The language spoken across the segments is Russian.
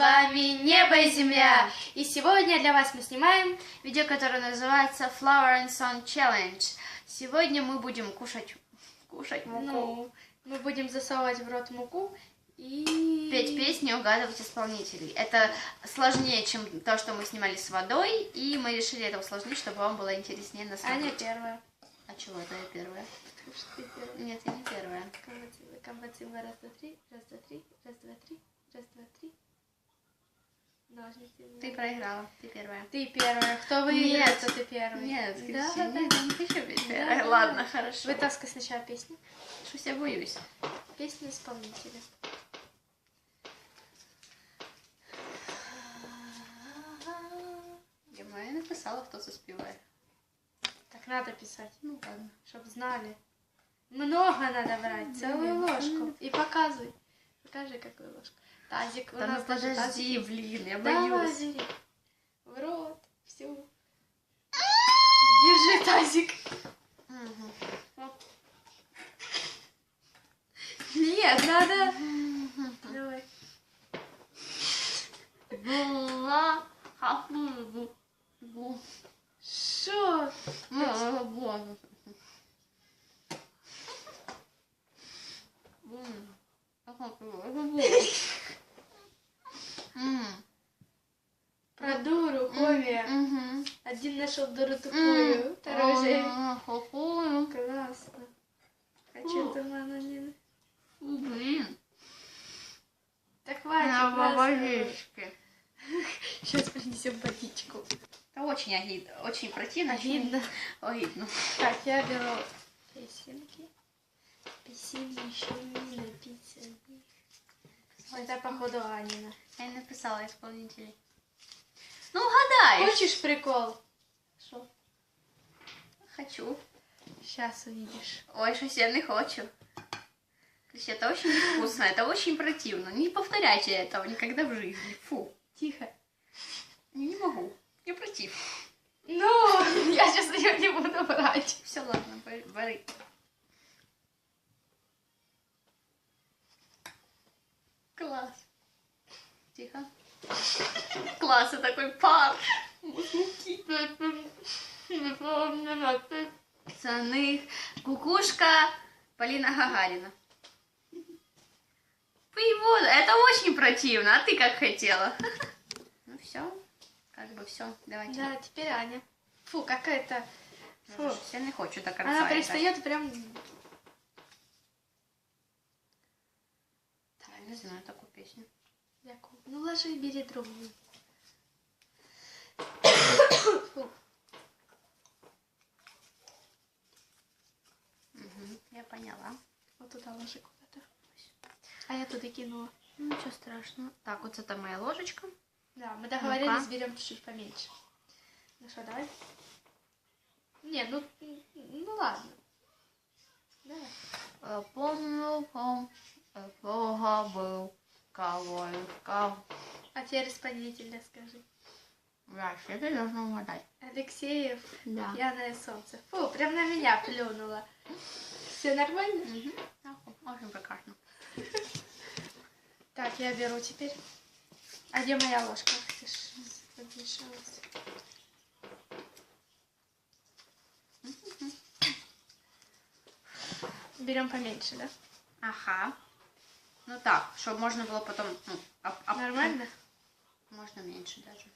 вами Небо и Земля. И сегодня для вас мы снимаем видео, которое называется Flower and Song Challenge. Сегодня мы будем кушать, кушать муку, Ну, мы будем засовывать в рот муку и... петь песни, угадывать исполнителей. Это сложнее, чем то, что мы снимали с водой, и мы решили это усложнить, чтобы вам было интереснее на самом Аня первая. А чего это я первая? Потому что ты первая. Нет, я не первая. Комбатива, раз, два, три, раз, два, три, раз, два, три, раз, два, три. Ножницы. Ты проиграла, ты первая. Ты первая. Кто выиграет, Нет. то ты первый. Нет, да, да, да. я не хочу быть Да, первой. да, Ладно, да. хорошо. Вытаскивай сначала песню. Что я боюсь. Песня исполнителя. Я маю написала, хто це співає. Так надо писать, Ну ладно. чтобы знали. Много надо брать, целую ложку. И показывай. Покажи, какую ложку. Тазик, у Да нас ну даже тазик подожди, есть. блин, я боюсь. бери. В рот. Все. Держи тазик. Мгм. Нет, надо. Давай. Бу. Что? Ну, бу. Нашел дуру тупую, второй? Классно. А что там она не... Блин. Так хватит. На водичке. Сейчас принесем водичку. Это очень огид, очень противно. очень Обидно. Огидно. Так, я беру песенки. Песенки еще не написаны. Это, походу, Анина. Я не написала исполнителей. Ну, угадаешь. Хочешь прикол? Что? Хочу. Сейчас увидишь. Ой, я не хочу. То есть это очень невкусно, это очень противно. Не повторяйте этого никогда в жизни. Фу. Тихо. Не могу. Я против. Ну, я сейчас ее не буду брать. Все, ладно, бери- бери. Класс. Тихо. Класс, это такой пар. Пацаны. Кукушка Полина Гагарина. Пей воду. Это очень противно. А ты как хотела? Ну все. Как бы все. Давайте. Да, теперь Аня. Фу, какая-то... Фу. Я не хочу до конца. Она пристает прям... Я не знаю такую песню. Ну, ложи, бери другую. Фу. Мгм, я поняла. Вот туда ложи куда-то. А я туда кинула. Ну, ничего страшного. Так, вот это моя ложечка. Да, мы договорились, Ну-ка. берем чуть-чуть поменьше. Ну что, давай? Не, ну, ну ладно. Давай. Э, Помню, пом, э, был, кого искал. А теперь исполнителя скажи. Да, все это должно угадать. Алексеев, Да. Пьяное солнце. Фу, прям на меня плюнула. Все нормально? Да, Очень прекрасно. Так, я беру теперь. А где моя ложка? Ты ж подмешалась. Берем поменьше, да? Ага. Ну так, чтобы можно было потом... Ну, оп- оп- Нормально? Можно меньше даже.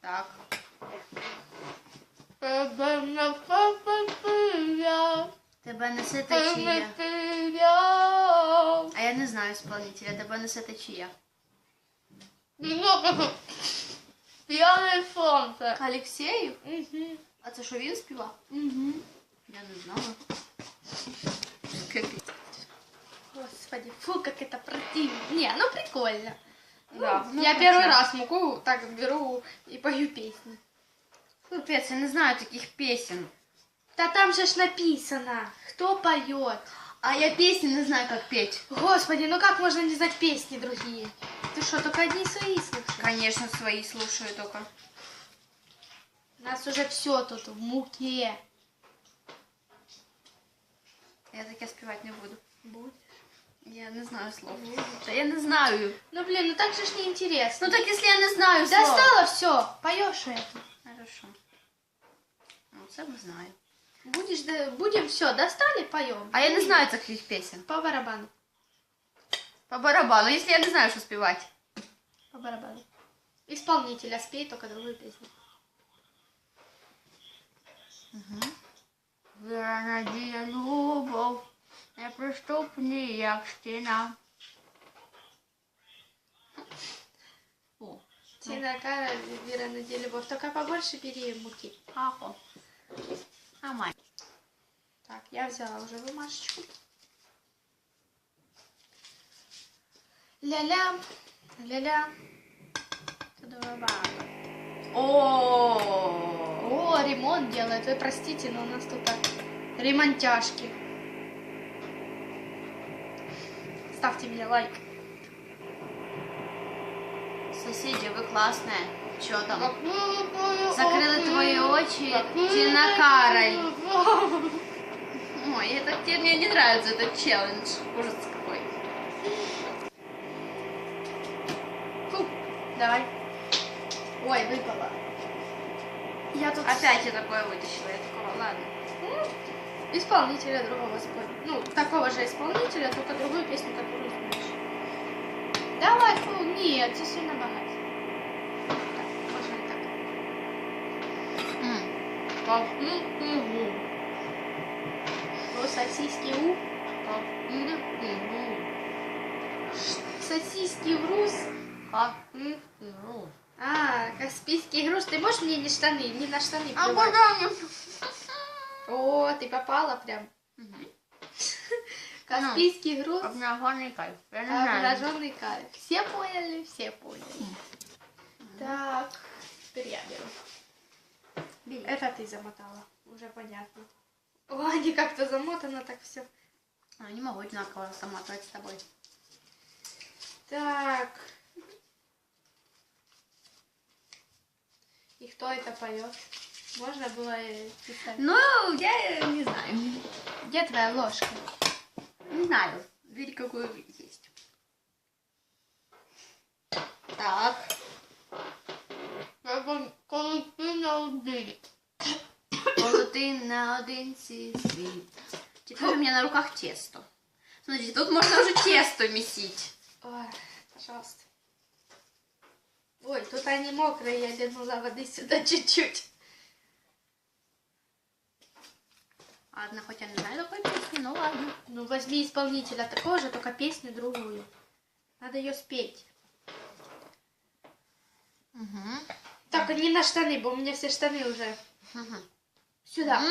Так. Тебе несе течія. А я не знаю исполнителя. Тебе несе течія. Пьяное солнце. Алексеєв? Угу. А це що він співав? Угу. Я не знала. Капець. Господи, фу, как это противно. Не, ну прикольно. Да, ну, я прикольно. первый раз муку так беру и пою песни. Капець, я не знаю таких песен. Да там же ж написано, кто поет. А я песни не знаю, как петь. Господи, ну как можно не знать песни другие? Ты что, только одни свои слушаешь? Конечно, свои слушаю только. У нас уже все тут в муке. Я таке співати не буду. Будет. Я не знаю слов. Та я не знаю. Ну блин, ну так же ж неинтересно. Ну так если я не знаю слов. Достала все, поешь это. Хорошо Ну, це не знаю. Будешь, да- будем все, достали, поем. А я не знаю таких песен. По барабану. По барабану, если я не знаю, що співати. По барабану. Исполнителя спей только другую песню. Віра, надія, любов, неприступні, як стіна. О, Тина Кара, Вера Надя, Любовь. Только побольше бери муки. ахо. А май. Так, я взяла уже бумажечку. Ля-ля, ля-ля. Тудурабаба. О, О, ремонт делает. Вы простите, но у нас тут так ремонтяшки. Ставьте мне лайк. Сусіді, ви класне. Що там? Закрили твої очі, Тіна Кароль. Ой, это мне не нравится этот челлендж. Ужас какой. Фу, давай. Ой, выпала. Я тут Опять я такое вытащила. Я такого, ладно. М, исполнителя другого спой. Ну, такого же исполнителя, только другую песню, которую знаешь. Давай, фу, нет, это сильно богат. Так, можно и так. М. Ну, сосиски у. Сосиски в рус. А, Каспийский груз. Ты можешь мне не штаны, не на штаны А плевать? мне? О, ты попала прям. Каспийский груз. Обнаженный кайф. Обнаженный кайф. Все поняли, все поняли. Так, теперь я беру. Бери. Это ты замотала. Уже понятно. О, они как-то замотано так все. А, Не могу одинаково заматывать с тобой. Так. И кто это поет? Можно было и писать. Ну, я не знаю. Где твоя ложка? Не знаю. Бери какую есть. Так. На один. Коли ти наодинці світ. Теперь у меня на руках тесто. Смотрите, тут можно уже тесто месить. Ой, пожалуйста. Ой, тут они мокрые, я линула воды сюда чуть-чуть. Ладно, хоть я не знаю такой песни, ну ладно. Ну, возьми исполнителя такого же, только песню другую. Надо ее спеть. Угу. Только не на штаны, бо у меня все штаны уже. Сюда.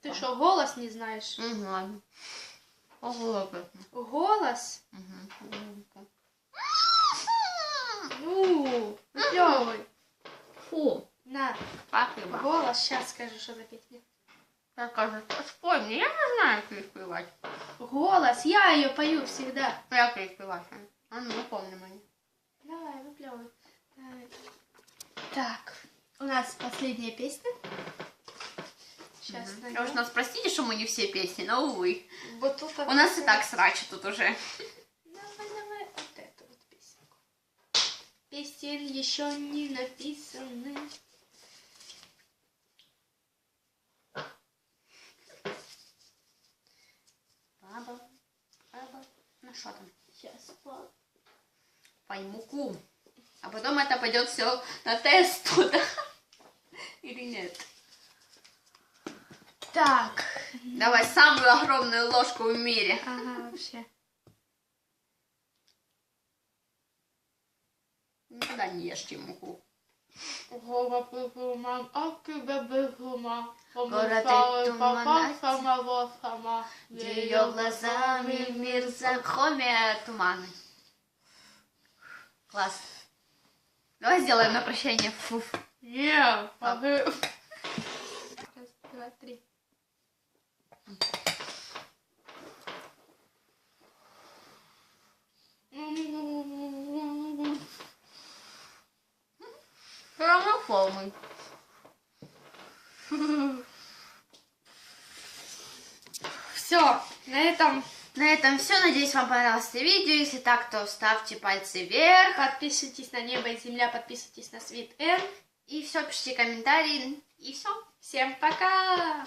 Ты что, голос не знаешь? Не знаю. Голос? Ну, выплевывай. Фу, На, спасибо. голос, сейчас скажу, что за песня. Так, кажется, спой мне, я не знаю, как их спевать Голос, я ее пою всегда. Як її співати? А ну, напомни мені. Давай, выплевывай. Давай. Так, у нас последняя песня. Сейчас Вы уж нас простите, что мы не все песни, но увы. Вот тут У нас и так срач тут уже. Давай, давай, вот эту вот песенку. Песен еще не написаны. Ну что там? Сейчас, Пай муку. А потом это пойдет все на тест туда. Или нет? Так. Давай самую огромную ложку в мире. Ага, вообще. Никогда не ешьте муку. Голова пигума, а тебе бигума. Город Помешала папа самого сама. Ее глазами мир захомит туманы. Класс. Давай сделаем на прощание. Фуф. Не, папы. Раз, два, три. Все равно полный. Все, на этом На этом все. Надеюсь, вам понравилось это видео. Если так, то ставьте пальцы вверх. подписывайтесь на Небо и Земля, подписывайтесь на Свит Н. И все, пишите комментарии. И все. Всем пока!